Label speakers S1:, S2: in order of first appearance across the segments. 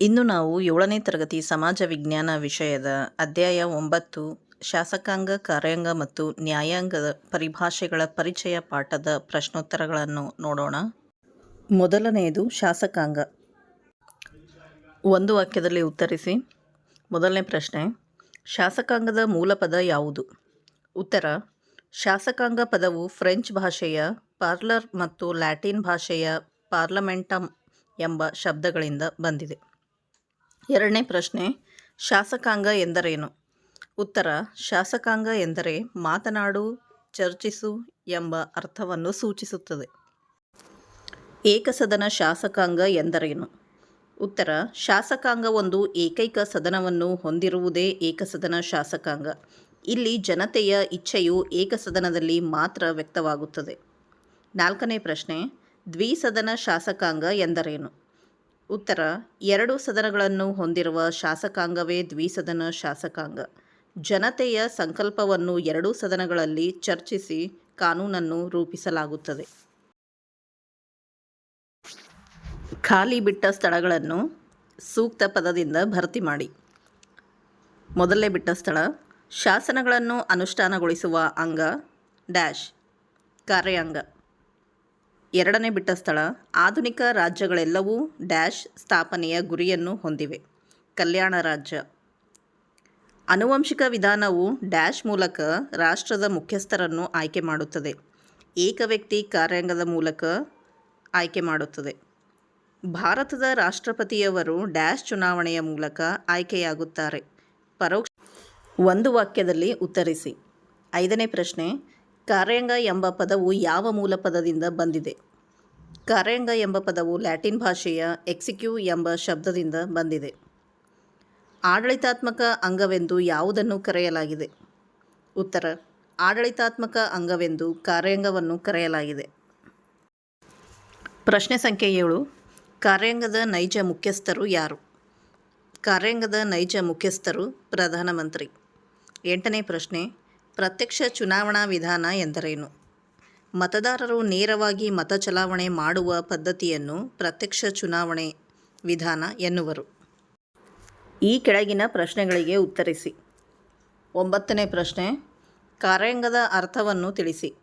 S1: ಇಂದು ನಾವು ಏಳನೇ ತರಗತಿ ಸಮಾಜ ವಿಜ್ಞಾನ ವಿಷಯದ ಅಧ್ಯಾಯ ಒಂಬತ್ತು, ಶಾಸಕಾಂಗ, ಕಾರ್ಯಾಂಗ ಮತ್ತು ನ್ಯಾಯಾಂಗದ ಪರಿಭಾಷೆಗಳ ಪರಿಚಯ ಪಾಠದ ಪ್ರಶ್ನೋತ್ತರಗಳನ್ನು ನೋಡೋಣ. ಮೊದಲನೆಯದು ಶಾಸಕಾಂಗ. ಒಂದು ವಾಕ್ಯದಲ್ಲಿ ಉತ್ತರಿಸಿ. ಮೊದಲನೇ ಪ್ರಶ್ನೆ, ಶಾಸಕಾಂಗದ ಮೂಲ ಪದ ಯಾವುದು? ಉತ್ತರ, ಶಾಸಕಾಂಗ ಪದವು ಫ್ರೆಂಚ್ ಭಾಷೆಯ ಪಾರ್ಲರ್ ಮತ್ತು ಲ್ಯಾಟಿನ್ ಭಾಷೆಯ ಪಾರ್ಲಮೆಂಟಮ್ ಎಂಬ ಶಬ್ದಗಳಿಂದ ಬಂದಿದೆ. ಎರಡನೇ ಪ್ರಶ್ನೆ, ಶಾಸಕಾಂಗ ಎಂದರೇನು? ಉತ್ತರ, ಶಾಸಕಾಂಗ ಎಂದರೆ ಮಾತನಾಡು, ಚರ್ಚಿಸು ಎಂಬ ಅರ್ಥವನ್ನು ಸೂಚಿಸುತ್ತದೆ. ಏಕಸದನ ಶಾಸಕಾಂಗ ಎಂದರೇನು? ಉತ್ತರ, ಶಾಸಕಾಂಗ ಒಂದು ಏಕೈಕ ಸದನವನ್ನು ಹೊಂದಿರುವುದೇ ಏಕಸದನ ಶಾಸಕಾಂಗ. ಇಲ್ಲಿ ಜನತೆಯ ಇಚ್ಛೆಯು ಏಕಸದನದಲ್ಲಿ ಮಾತ್ರ ವ್ಯಕ್ತವಾಗುತ್ತದೆ. ನಾಲ್ಕನೇ ಪ್ರಶ್ನೆ, ದ್ವಿಸದನ ಶಾಸಕಾಂಗ ಎಂದರೇನು? ಉತ್ತರ, ಎರಡು ಸದನಗಳನ್ನು ಹೊಂದಿರುವ ಶಾಸಕಾಂಗವೇ ದ್ವಿಸದನ ಶಾಸಕಾಂಗ. ಜನತೆಯ ಸಂಕಲ್ಪವನ್ನು ಎರಡೂ ಸದನಗಳಲ್ಲಿ ಚರ್ಚಿಸಿ ಕಾನೂನನ್ನು ರೂಪಿಸಲಾಗುತ್ತದೆ. ಖಾಲಿ ಬಿಟ್ಟ ಸ್ಥಳಗಳನ್ನು ಸೂಕ್ತ ಪದದಿಂದ ಭರ್ತಿ ಮಾಡಿ. ಮೊದಲೇ ಬಿಟ್ಟ ಸ್ಥಳ, ಶಾಸನಗಳನ್ನು ಅನುಷ್ಠಾನಗೊಳಿಸುವ ಅಂಗ, ಡ್ಯಾಶ್, ಕಾರ್ಯಾಂಗ. ಎರಡನೇ ಬಿಟ್ಟ ಸ್ಥಳ. ಆಧುನಿಕ ರಾಜ್ಯಗಳೆಲ್ಲವೂ ಡ್ಯಾಶ್ ಸ್ಥಾಪನೆಯ ಗುರಿಯನ್ನು ಹೊಂದಿವೆ. ಕಲ್ಯಾಣ ರಾಜ್ಯ. ಅನುವಂಶಿಕ ವಿಧಾನವು ಡ್ಯಾಶ್ ಮೂಲಕ ರಾಷ್ಟ್ರದ ಮುಖ್ಯಸ್ಥರನ್ನು ಆಯ್ಕೆ ಮಾಡುತ್ತದೆ. ಏಕ ವ್ಯಕ್ತಿ ಕಾರ್ಯಾಂಗದ ಮೂಲಕ ಆಯ್ಕೆ ಮಾಡುತ್ತದೆ. ಭಾರತದ ರಾಷ್ಟ್ರಪತಿಯವರು ಡ್ಯಾಶ್ ಚುನಾವಣೆಯ ಮೂಲಕ ಆಯ್ಕೆಯಾಗುತ್ತಾರೆ. ಪರೋಕ್ಷ ಒಂದು ವಾಕ್ಯದಲ್ಲಿ ಉತ್ತರಿಸಿ. ಐದನೇ ಪ್ರಶ್ನೆ ಕಾರ್ಯಾಂಗ ಎಂಬ ಪದವು ಯಾವ ಮೂಲ ಪದದಿಂದ ಬಂದಿದೆ? ಕಾರ್ಯಾಂಗ ಎಂಬ ಪದವು ಲ್ಯಾಟಿನ್ ಭಾಷೆಯ ಎಕ್ಸಿಕ್ಯೂ ಎಂಬ ಶಬ್ದದಿಂದ ಬಂದಿದೆ. ಆಡಳಿತಾತ್ಮಕ ಅಂಗವೆಂದು ಯಾವುದನ್ನು ಕರೆಯಲಾಗಿದೆ? ಉತ್ತರ, ಆಡಳಿತಾತ್ಮಕ ಅಂಗವೆಂದು ಕಾರ್ಯಾಂಗವನ್ನು ಕರೆಯಲಾಗಿದೆ. ಪ್ರಶ್ನೆ ಸಂಖ್ಯೆ ಏಳು ಕಾರ್ಯಾಂಗದ ನೈಜ ಮುಖ್ಯಸ್ಥರು ಯಾರು? ಕಾರ್ಯಾಂಗದ ನೈಜ ಮುಖ್ಯಸ್ಥರು ಪ್ರಧಾನಮಂತ್ರಿ. ಎಂಟನೇ ಪ್ರಶ್ನೆ ಪ್ರತ್ಯಕ್ಷ ಚುನಾವಣಾ ವಿಧಾನ ಎಂದರೇನು? ಮತದಾರರು ನೇರವಾಗಿ ಮತ ಚಲಾವಣೆ ಮಾಡುವ ಪದ್ಧತಿಯನ್ನು ಪ್ರತ್ಯಕ್ಷ ಚುನಾವಣೆ ವಿಧಾನ ಎನ್ನುವರು. ಈ ಕೆಳಗಿನ ಪ್ರಶ್ನೆಗಳಿಗೆ ಉತ್ತರಿಸಿ. ಒಂಬತ್ತನೇ ಪ್ರಶ್ನೆ, ಕಾರ್ಯಾಂಗದ ಅರ್ಥವನ್ನು ತಿಳಿಸಿ.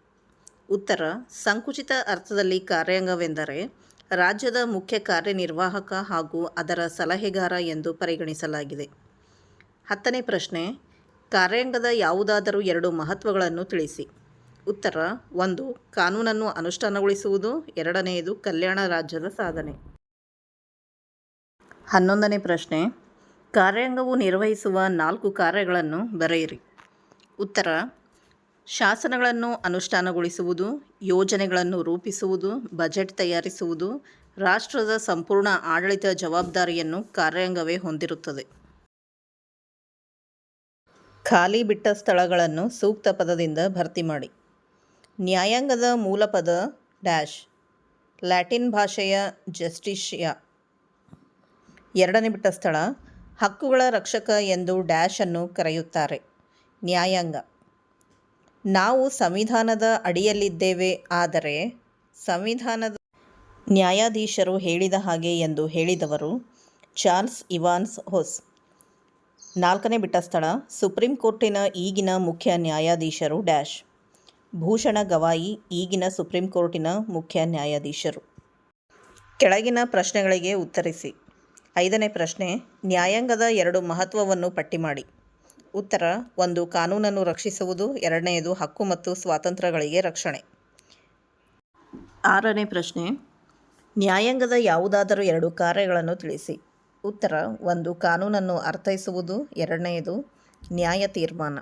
S1: ಉತ್ತರ, ಸಂಕುಚಿತ ಅರ್ಥದಲ್ಲಿ ಕಾರ್ಯಾಂಗವೆಂದರೆ ರಾಜ್ಯದ ಮುಖ್ಯ ಕಾರ್ಯನಿರ್ವಾಹಕ ಹಾಗೂ ಅದರ ಸಲಹೆಗಾರ ಎಂದು ಪರಿಗಣಿಸಲಾಗಿದೆ. ಹತ್ತನೇ ಪ್ರಶ್ನೆ ಕಾರ್ಯಾಂಗದ ಯಾವುದಾದರೂ ಎರಡು ಮಹತ್ವಗಳನ್ನು ತಿಳಿಸಿ. ಉತ್ತರ, ಒಂದು, ಕಾನೂನನ್ನು ಅನುಷ್ಠಾನಗೊಳಿಸುವುದು, ಎರಡನೆಯದು ಕಲ್ಯಾಣ ರಾಜ್ಯದ ಸಾಧನೆ. ಹನ್ನೊಂದನೇ ಪ್ರಶ್ನೆ, ಕಾರ್ಯಾಂಗವು ನಿರ್ವಹಿಸುವ ನಾಲ್ಕು ಕಾರ್ಯಗಳನ್ನು ಬರೆಯಿರಿ. ಉತ್ತರ, ಶಾಸನಗಳನ್ನು ಅನುಷ್ಠಾನಗೊಳಿಸುವುದು, ಯೋಜನೆಗಳನ್ನು ರೂಪಿಸುವುದು, ಬಜೆಟ್ ತಯಾರಿಸುವುದು, ರಾಷ್ಟ್ರದ ಸಂಪೂರ್ಣ ಆಡಳಿತ ಜವಾಬ್ದಾರಿಯನ್ನು ಕಾರ್ಯಾಂಗವೇ ಹೊಂದಿರುತ್ತದೆ. ಖಾಲಿ ಬಿಟ್ಟ ಸ್ಥಳಗಳನ್ನು ಸೂಕ್ತ ಪದದಿಂದ ಭರ್ತಿ ಮಾಡಿ. ನ್ಯಾಯಾಂಗದ ಮೂಲ ಪದ ಡ್ಯಾಶ್, ಲ್ಯಾಟಿನ್ ಭಾಷೆಯ ಜಸ್ಟಿಷಿಯಾ. ಎರಡನೇ ಬಿಟ್ಟ ಸ್ಥಳ, ಹಕ್ಕುಗಳ ರಕ್ಷಕ ಎಂದು ಡ್ಯಾಶ್ ಅನ್ನು ಕರೆಯುತ್ತಾರೆ. ನ್ಯಾಯಾಂಗ. ನಾವು ಸಂವಿಧಾನದ ಅಡಿಯಲ್ಲಿದ್ದೇವೆ, ಆದರೆ ಸಂವಿಧಾನದ ನ್ಯಾಯಾಧೀಶರು ಹೇಳಿದ ಹಾಗೆ ಎಂದು ಹೇಳಿದವರು ಚಾರ್ಲ್ಸ್ ಇವಾನ್ಸ್ ಹೊಸ್. ನಾಲ್ಕನೇ ಬಿಟ್ಟ ಸ್ಥಳ, ಸುಪ್ರೀಂ ಕೋರ್ಟಿನ ಈಗಿನ ಮುಖ್ಯ ನ್ಯಾಯಾಧೀಶರು ಡ್ಯಾಶ್. ಭೂಷಣ ಗವಾಯಿ, ಈಗಿನ ಸುಪ್ರೀಂ ಕೋರ್ಟಿನ ಮುಖ್ಯ ನ್ಯಾಯಾಧೀಶರು. ಕೆಳಗಿನ ಪ್ರಶ್ನೆಗಳಿಗೆ ಉತ್ತರಿಸಿ. ಐದನೇ ಪ್ರಶ್ನೆ, ನ್ಯಾಯಾಂಗದ ಎರಡು ಮಹತ್ವವನ್ನು ಪಟ್ಟಿ ಮಾಡಿ. ಉತ್ತರ, ಒಂದು ಕಾನೂನನ್ನು ರಕ್ಷಿಸುವುದು ಎರಡನೆಯದು ಹಕ್ಕು ಮತ್ತು ಸ್ವಾತಂತ್ರ್ಯಗಳಿಗೆ ರಕ್ಷಣೆ. ಆರನೇ ಪ್ರಶ್ನೆ, ನ್ಯಾಯಾಂಗದ ಯಾವುದಾದರೂ ಎರಡು ಕಾರ್ಯಗಳನ್ನು ತಿಳಿಸಿ. ಉತ್ತರ ಒಂದು ಕಾನೂನನ್ನು ಅರ್ಥೈಸುವುದು ಎರಡನೆಯದು ನ್ಯಾಯ ತೀರ್ಮಾನ.